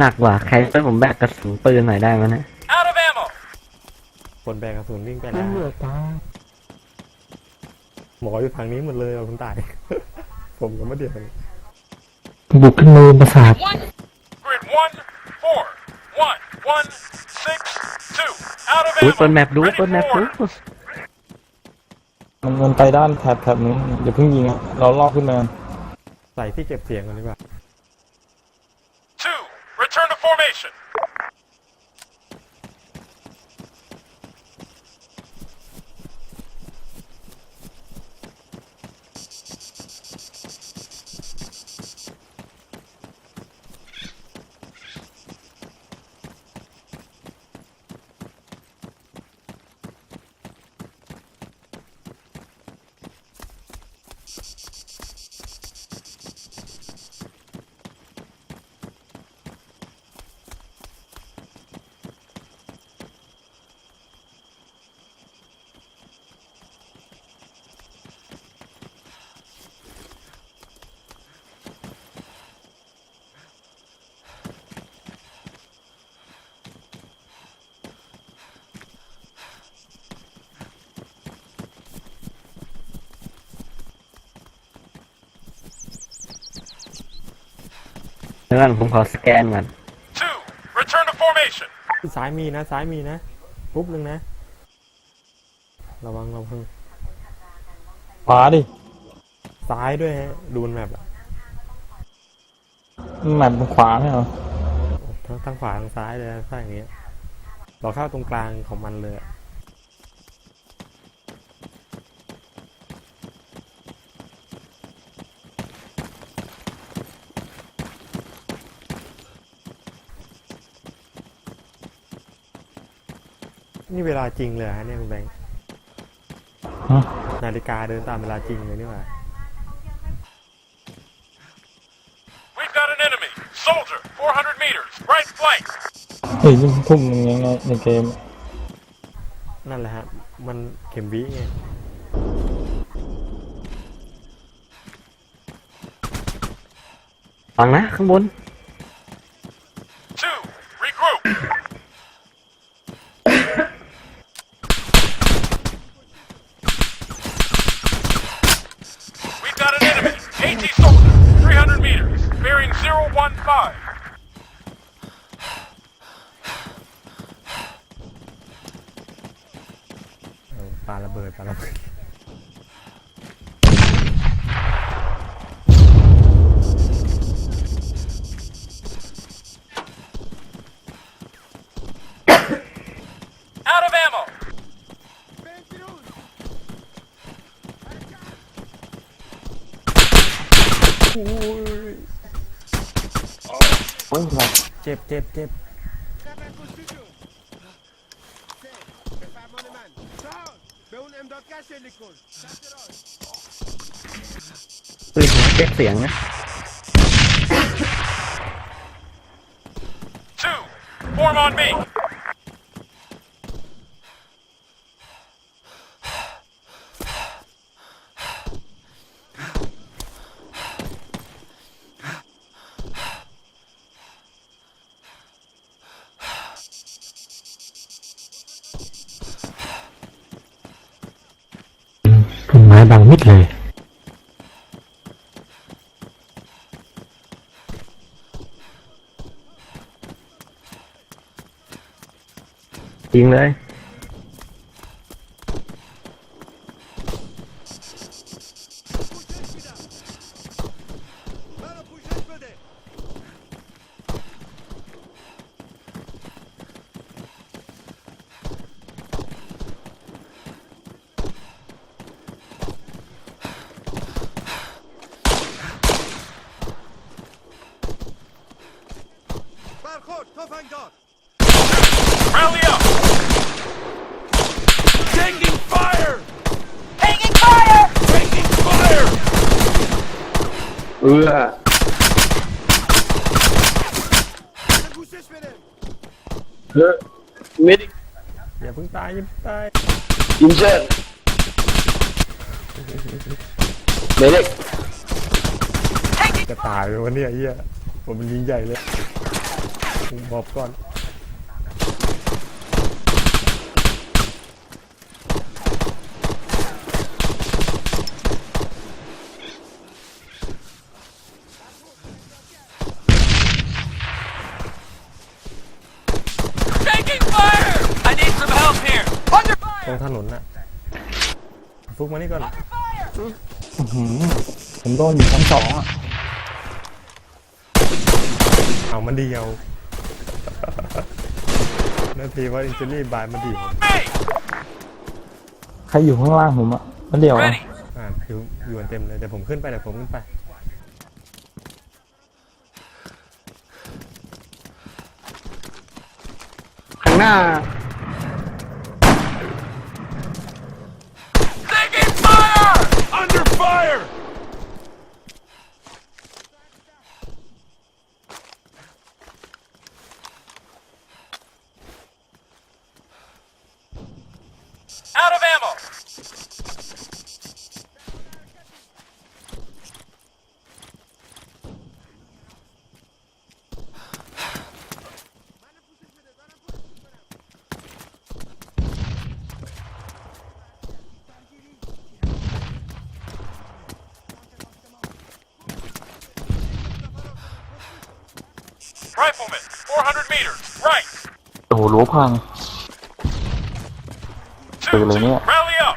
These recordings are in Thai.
หนักกว่าใครช่วยผมแบกกระสุนปืนหน่อยได้ไหมเนะ Out of ammo. คนแบกกระสุนวิ่งไปแล้วเลือดตายหมออยู่ทางนี้หมดเลยเอาคุณตาย ผมก็ไม่เดียวกันบุกขึ้นมือประสาท Grid one, four, one, one, six, two. Out of อุ้ยเปิด ammo. แมปดู Ready เปิดแมป for ดู war. มันมันไปด้านแถบแถบนี้อย่าเพิ่งยิงอะเราลอกขึ้นมา ใส่ที่เก็บเสียงกันดีกว่า Two. Return to formation. ดี๋ยวก่อนผมขอสแกนก่อน Two. Return to formation. ซ้ายมีนะซ้ายมีนะปุ๊บหนึ่งนะ ระวังระวังขวาดิซ้ายด้วยฮะ ดูบนแมปอะแมปขวาไม่เหรอทั้งทั้งขวาทั้งซ้ายเลยนะถ้าอย่างเงี้ยเราเข้าตรงกลางของมันเลยอะ นี่เวลาจริงเลยเหรอฮะเนี่ยคุณแบงค์ฮะนาฬิกาเดินตามเวลาจริงเลยนี่หว่า We've got an enemy. Soldier, 400 meters. Right flank. เฮ้ยนี่ทุ่มหนึ่งยังไงในเกม นั่นแหละฮะ มันเข็มวิไง ฟังนะข้างบน 415. เออปาระเบิดปาระเบิดโอ้ย โอ้ยเราเจ็บเจ็บเจ็บปืนหัวเช็คเสียงนะ Two, form on me. ต้นไม้บังมิ เอื้อเออมิดอย่าเพิ่งตายอย่าเพิ่งตายอินเชอร์เมเล็กจะตายไปวันนี้ไเฮียผมมันยิงใหญ่เลยบอบก่อน นนน่ะฟุกมานี่ก่อน Under fire! อื้อหือผมโดนอยู่ชั้นสองอะเอามันเดียวนาทีว่าอินจูรี่บายมันเดียว Me! ใครอยู่ข้างล่างผมอะมันเดียวอะ Ready. อ่าอยู่อยู่กันเต็มเลยเดี๋ยวผมขึ้นไปเดี๋ยวผมขึ้นไปข้างหน้า fire! Out of ammo! 400 meters, right. โอ้โหรั้วพัง Two, two, rally up.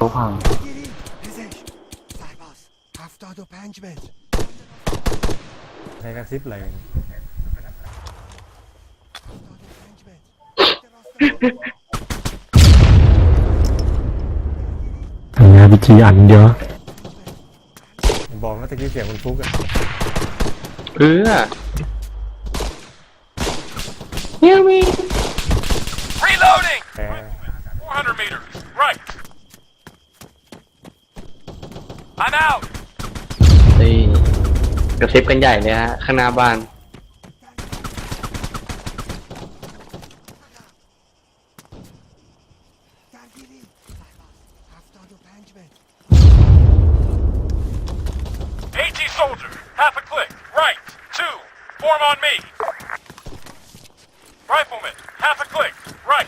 รั้วพัง Geri, ทำงานวิธีอันเยอะบอกว่าตะกี้เสียงคุณฟุกอะเออ Hear me Reloading 400 meter right I'm out นี่กระซิบกันใหญ่เลยฮะ ข้างหน้าบ้าน Form on me. Rifleman, half a click, right.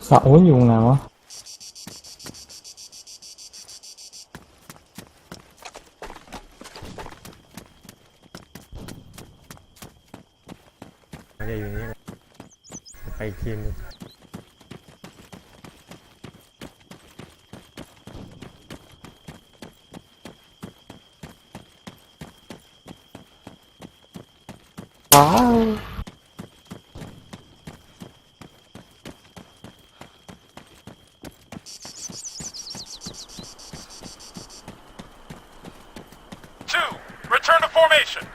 Sợ quá vùng nào á จะอยู่นี่แหละไปอีกทีมหนึงว้าว Two, return to formation.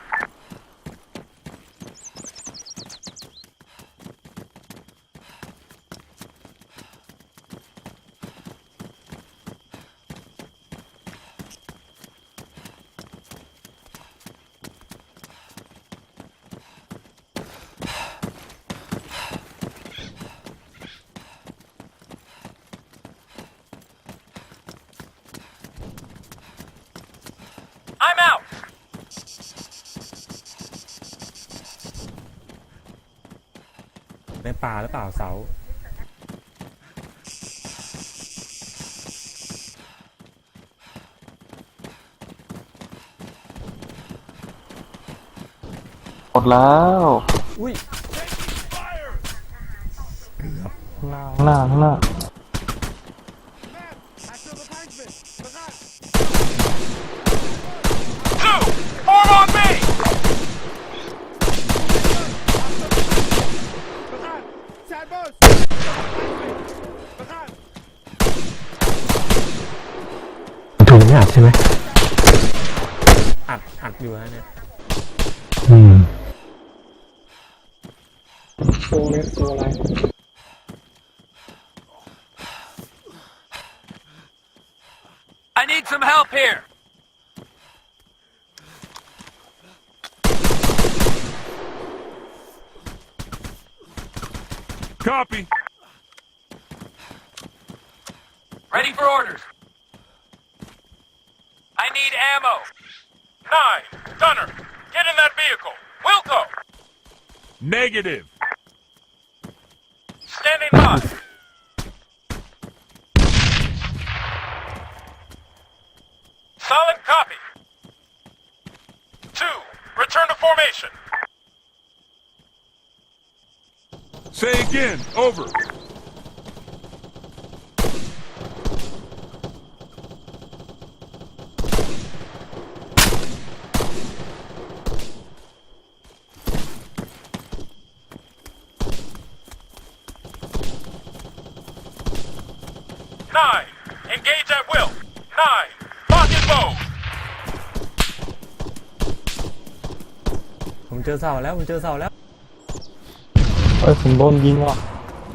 I'm out. ในป่าหรือเปล่าเสา หมดแล้วอุ้ย ข้างล่างข้ล่งข้างล่าง I need some help here Copy. Ready for orders. I need ammo. Nine. Gunner, get in that vehicle. Wilco, Negative. standing by. Solid copy. Two. Return to formation. Say again. Over. เจอเสาแล้วผมเจอเสาแล้ว เอ้ยผมโดนยิงว่ะ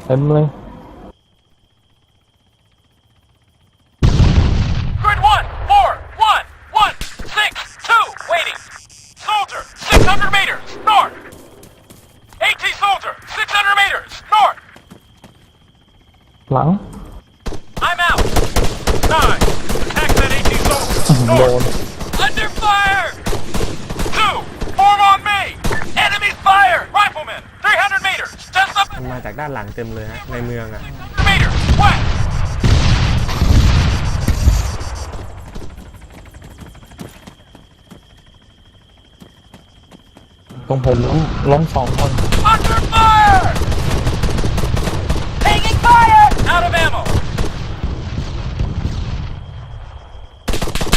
เต็มเลย Grid one. Four. One. One. Six. Two. Waiting. Soldier. 600 meters. North. AT soldier. 600 meters. North. หลัง I'm out. Nine. Attack that AT soldier. โดน North. Under fire. Two. Form on me. Enemy fire. Rifleman. 300 meters. Just up มันมาจากด้านหลัง เต็มเลยฮะในเมืองอะ meters. West. ตรงผมล้มล้มสองคน Under fire. Taking fire! Out of ammo.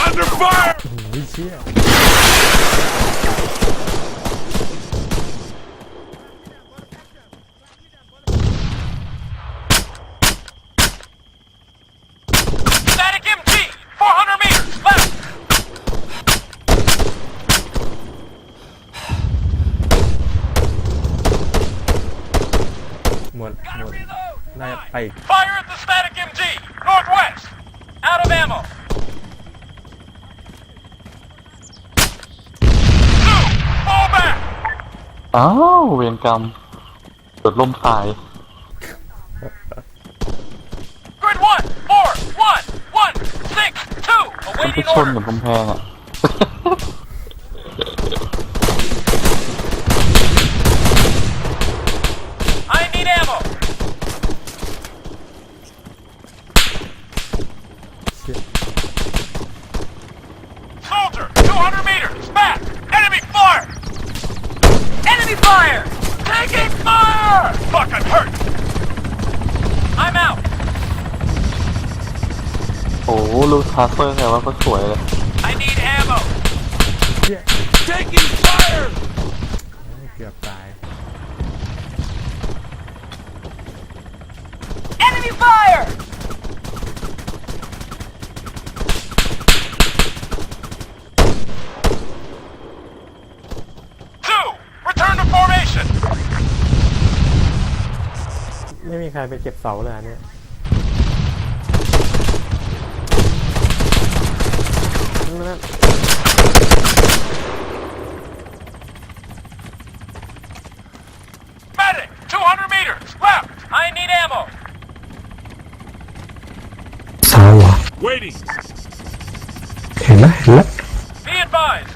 Under fire. วิเชี่ย หมด หมด Reload. น่าจะไปอีก Fire at the static MG. Northwest. Out of ammo. Two. Fall back. อ้าวเวรกรรมเกิดลมตาย Grid one. Four. One. One. Six. Two. มันไป Awaiting ชน order. กับกำแพงอ่ะ อ้โหลูกคาเฟอร์ไงว่าก็สวยเลย I need ammo. Taking fire. เกือบตาย Enemy fire! ไม่มีใครไปเก็บเสาเลยอันเนี่ย up. Medic! 200 meters! Left! I need ammo! Sawa. Waiting! Hello, hello. Be advised!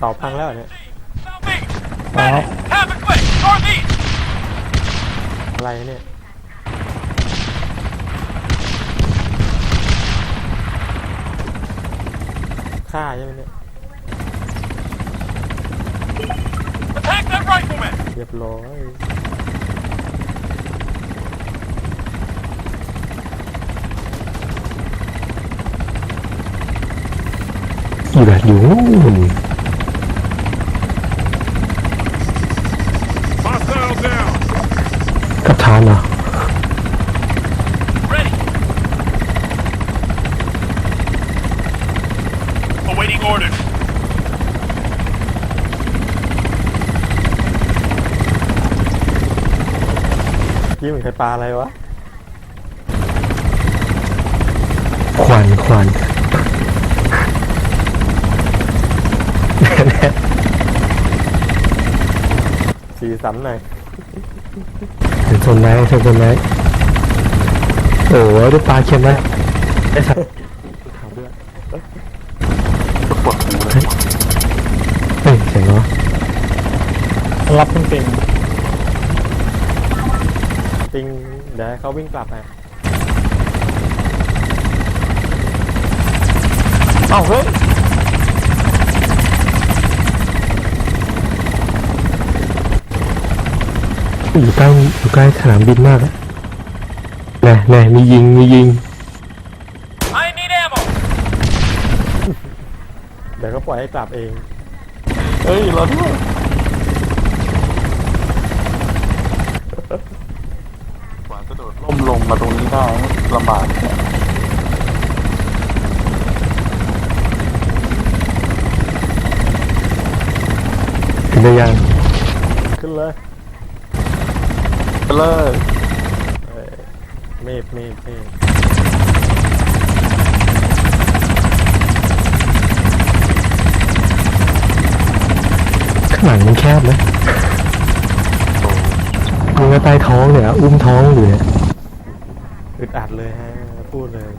สอบพังแล้วเนี่ยอะไรเนี่ยฆ่าใช่ไหมเนี่ยเรียบร้อยอยู่แบบอยู่ ยี่เหมือนใครปลาอะไรวะ ควันควันสีสันหน่อยเห็นต้นไม้เห็นต้นไม้โอ้โหได้ปลาเค็มไหมได้สักถามด้วยเฮ้ยเสียงเหรอรับเป็นเป็น ปิงเดี๋ยวให้เขาวิ่งกลับไปเอ้าเฮ้ยอยู่ใกล้อยู่ใกล้สนามบินมากอะแน่แน่มียิงมียิง I need ammo. เดี๋ยวก็ปล่อยให้กลับเอง เฮ้ยรอด้วยก ว่าจะโดดล่มลงมาตรงนี้ได้ลำบากเนี่ยถึงได้ยังขึ้นเลยไปเลยเอ้ยเมฆเมฆเมฆข้างหลังมันแคบไหมมึงก็ใต้ท้องเนี่ย อุ้มท้องอยู่เนี่ย อึดอัดเลยฮะพูดเลย